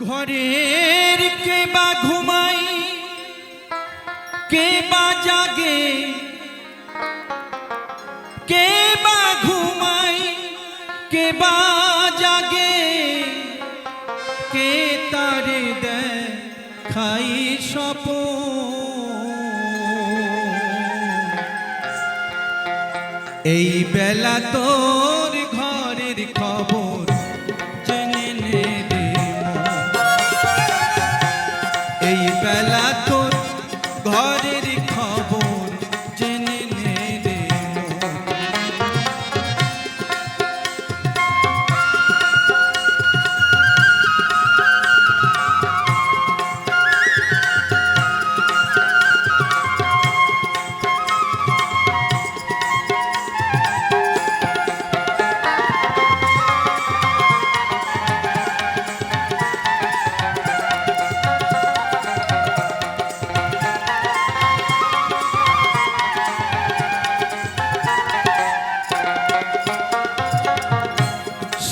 ঘরের কে বা ঘুমাই, কে বা জাগে, কে বা ঘুমাই, কে বা জাগে, কে তারে খাই সপ এই বেলা তোর ঘরের খবর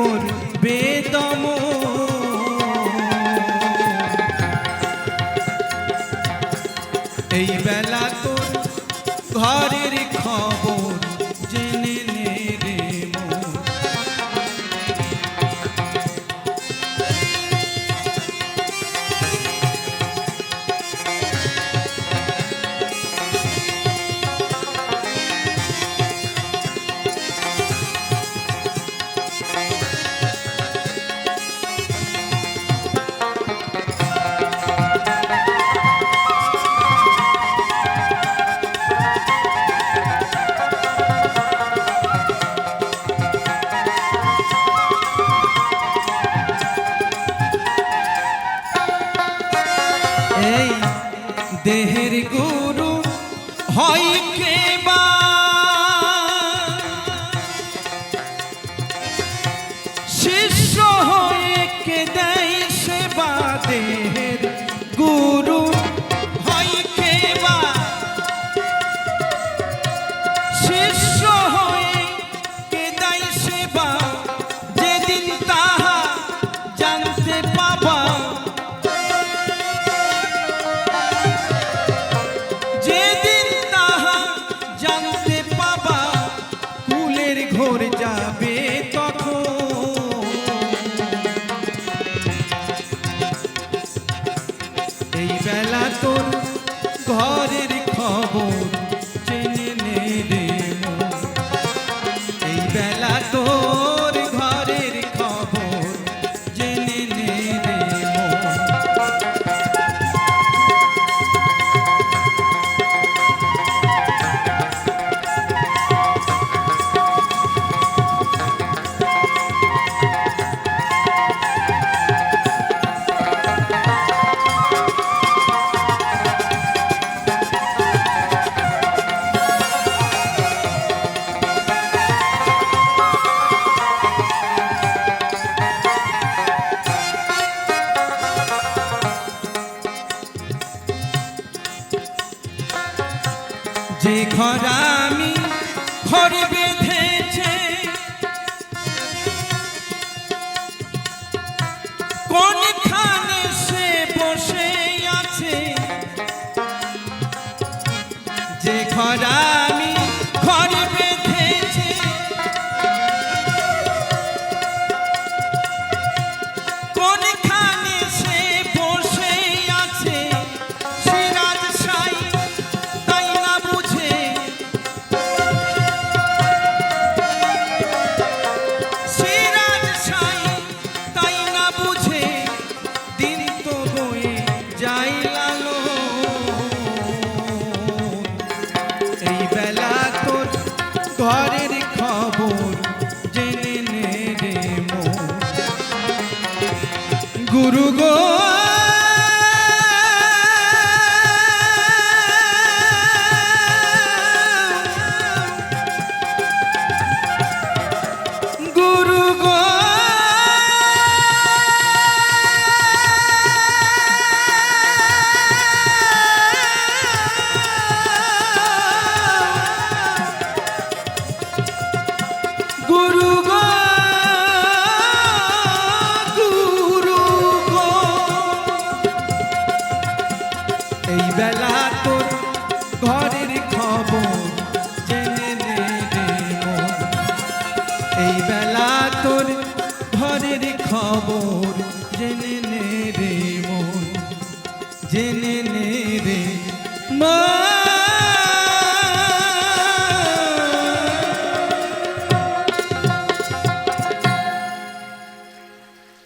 তারে বেদম। এই বেলা তোর ঘরের খবর এই দেহের গুরু হয় কে বা? শিষ্য হয়ে কে দেয় সেবা দেহের গুরু? বেলা তোর ঘরের খবর যে ঘর আমি ঘর বেঁধেছে কোনখানে গুরু জেনে নে রে মন